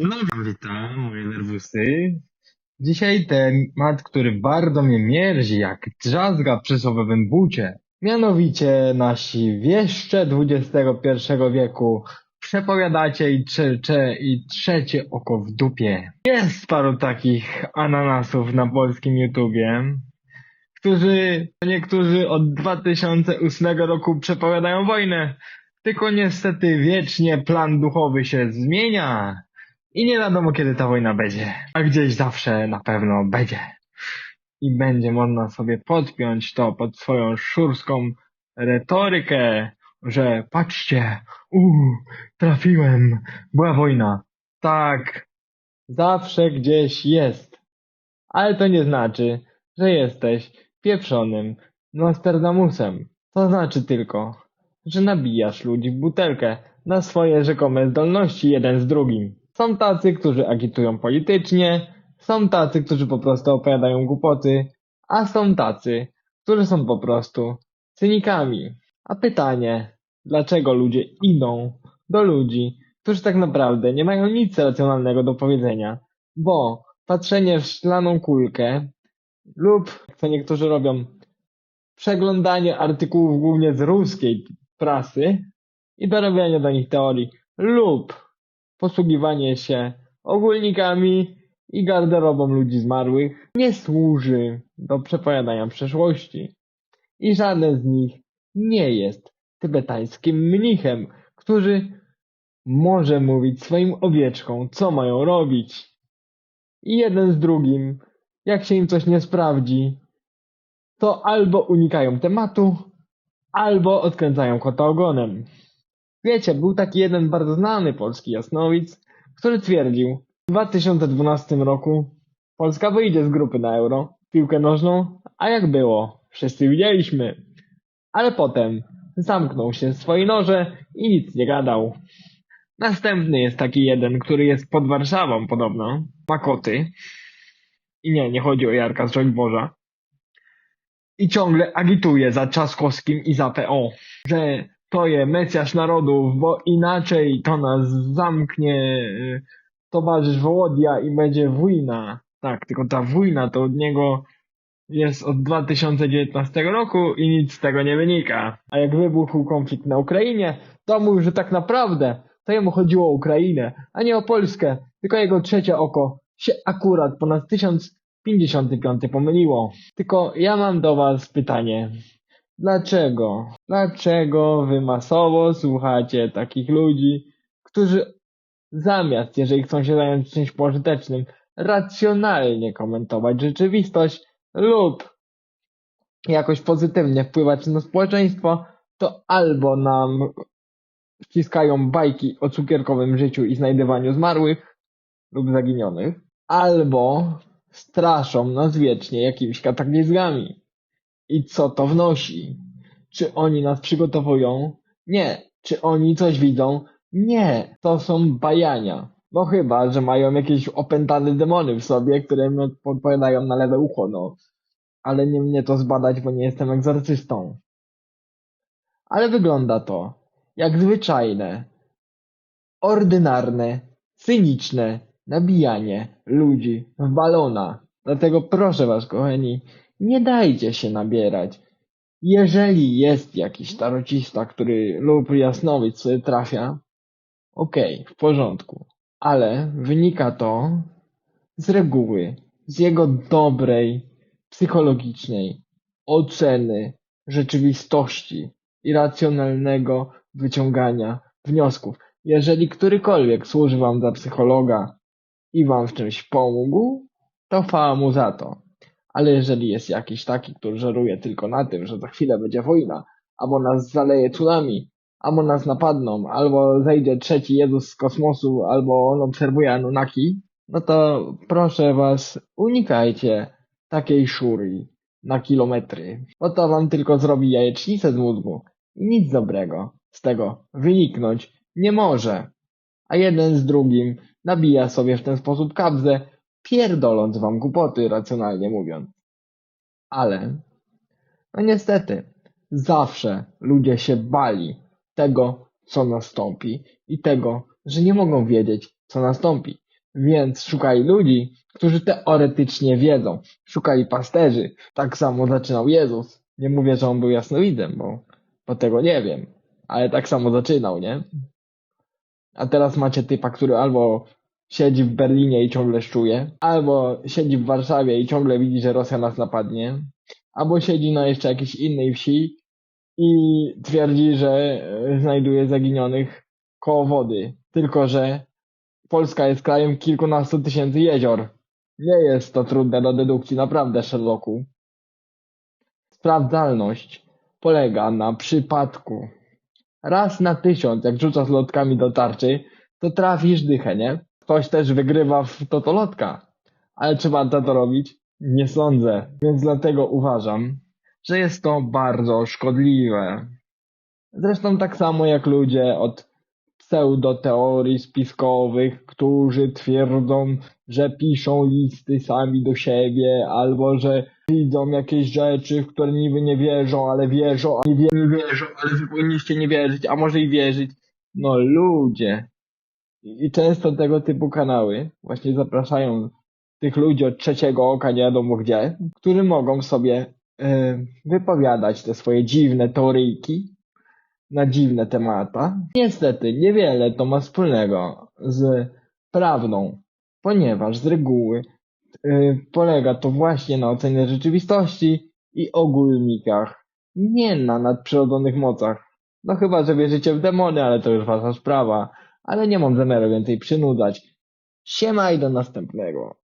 No, witam, moje nerwusy. Dzisiaj temat, który bardzo mnie mierzi, jak drzazga przy słowowym bucie. Mianowicie nasi wieszcze XXI wieku przepowiadacie i i trzecie oko w dupie. Jest paru takich ananasów na polskim YouTubie, którzy, niektórzy od 2008 roku przepowiadają wojnę, tylko niestety wiecznie plan duchowy się zmienia i nie wiadomo kiedy ta wojna będzie, a gdzieś zawsze na pewno będzie. I będzie można sobie podpiąć to pod swoją szurską retorykę, że patrzcie, uuu, trafiłem, była wojna. Tak, zawsze gdzieś jest. Ale to nie znaczy, że jesteś pieprzonym Nostradamusem. To znaczy tylko, że nabijasz ludzi w butelkę na swoje rzekome zdolności jeden z drugim. Są tacy, którzy agitują politycznie, są tacy, którzy po prostu opowiadają głupoty, a są tacy, którzy są po prostu cynikami. A pytanie, dlaczego ludzie idą do ludzi, którzy tak naprawdę nie mają nic racjonalnego do powiedzenia? Bo patrzenie w szklaną kulkę lub, co niektórzy robią, przeglądanie artykułów głównie z ruskiej prasy i dorabianie do nich teorii lub posługiwanie się ogólnikami i garderobą ludzi zmarłych nie służy do przepowiadania przeszłości. I żaden z nich nie jest tybetańskim mnichem, który może mówić swoim owieczkom, co mają robić. I jeden z drugim, jak się im coś nie sprawdzi, to albo unikają tematu, albo odkręcają kota ogonem. Wiecie, był taki jeden bardzo znany polski jasnowic, który twierdził, w 2012 roku Polska wyjdzie z grupy na euro, piłkę nożną, a jak było, wszyscy widzieliśmy. Ale potem zamknął się w swojej noże i nic nie gadał. Następny jest taki jeden, który jest pod Warszawą podobno, ma koty. I nie, nie chodzi o Jarka z Żoliborza. I ciągle agituje za Trzaskowskim i za PO, że to jest Mesjasz narodów, bo inaczej to nas zamknie y, towarzysz Wołodia i będzie wojna. Tak, tylko ta wojna to od niego jest od 2019 roku i nic z tego nie wynika. A jak wybuchł konflikt na Ukrainie, to mówił, że tak naprawdę to jemu chodziło o Ukrainę, a nie o Polskę, tylko jego trzecie oko się akurat ponad 1055 pomyliło. Tylko ja mam do was pytanie. Dlaczego? Dlaczego wy masowo słuchacie takich ludzi, którzy zamiast, jeżeli chcą się zająć czymś pożytecznym, racjonalnie komentować rzeczywistość lub jakoś pozytywnie wpływać na społeczeństwo, to albo nam wciskają bajki o cukierkowym życiu i znajdywaniu zmarłych lub zaginionych, albo straszą nas wiecznie jakimiś kataklizmami. I co to wnosi? Czy oni nas przygotowują? Nie. Czy oni coś widzą? Nie. To są bajania. No chyba, że mają jakieś opętane demony w sobie, które im podpowiadają na lewe ucho, no. Ale nie mnie to zbadać, bo nie jestem egzorcystą. Ale wygląda to jak zwyczajne, ordynarne, cyniczne nabijanie ludzi w balona. Dlatego proszę was, kochani, nie dajcie się nabierać. Jeżeli jest jakiś tarocista, który lub jasnowic sobie trafia, okej, okay, w porządku. Ale wynika to z reguły, z jego dobrej, psychologicznej oceny rzeczywistości i racjonalnego wyciągania wniosków. Jeżeli którykolwiek służy wam za psychologa i wam w czymś pomógł, to chwała mu za to. Ale jeżeli jest jakiś taki, który żeruje tylko na tym, że za chwilę będzie wojna, albo nas zaleje tsunami, albo nas napadną, albo zejdzie trzeci Jezus z kosmosu, albo on obserwuje Anunnaki, no to proszę was, unikajcie takiej szurii na kilometry, bo to wam tylko zrobi jajecznicę z mózgu i nic dobrego z tego wyniknąć nie może. A jeden z drugim nabija sobie w ten sposób kabzę, pierdoląc wam głupoty, racjonalnie mówiąc. Ale, no niestety, zawsze ludzie się bali tego, co nastąpi i tego, że nie mogą wiedzieć, co nastąpi. Więc szukali ludzi, którzy teoretycznie wiedzą. Szukali pasterzy. Tak samo zaczynał Jezus. Nie mówię, że on był jasnowidzem, bo, bo tego nie wiem. Ale tak samo zaczynał, nie? A teraz macie typa, który albo siedzi w Berlinie i ciągle szczuje, albo siedzi w Warszawie i ciągle widzi, że Rosja nas napadnie, albo siedzi na jeszcze jakiejś innej wsi i twierdzi, że e, znajduje zaginionych koło wody. Tylko, że Polska jest krajem kilkunastu tysięcy jezior. Nie jest to trudne do dedukcji, naprawdę, Sherlocku. Sprawdzalność polega na przypadku. Raz na tysiąc, jak rzucasz lotkami do tarczy, to trafisz dychę, nie? Ktoś też wygrywa w totolotka. Ale czy warto to robić? Nie sądzę. Więc dlatego uważam, że jest to bardzo szkodliwe. Zresztą tak samo jak ludzie od pseudoteorii spiskowych, którzy twierdzą, że piszą listy sami do siebie, albo że widzą jakieś rzeczy, w które niby nie wierzą, ale wierzą, a nie, nie wierzą, ale wy powinniście nie wierzyć, a może i wierzyć. No ludzie. I często tego typu kanały właśnie zapraszają tych ludzi od trzeciego oka nie wiadomo gdzie, którzy mogą sobie e, wypowiadać te swoje dziwne teoryjki na dziwne temata. Niestety niewiele to ma wspólnego z prawdą, ponieważ z reguły e, polega to właśnie na ocenie rzeczywistości i ogólnikach, nie na nadprzyrodzonych mocach. No chyba, że wierzycie w demony, ale to już wasza sprawa. Ale nie mam zamiaru więcej przynudzać. Siema i do następnego.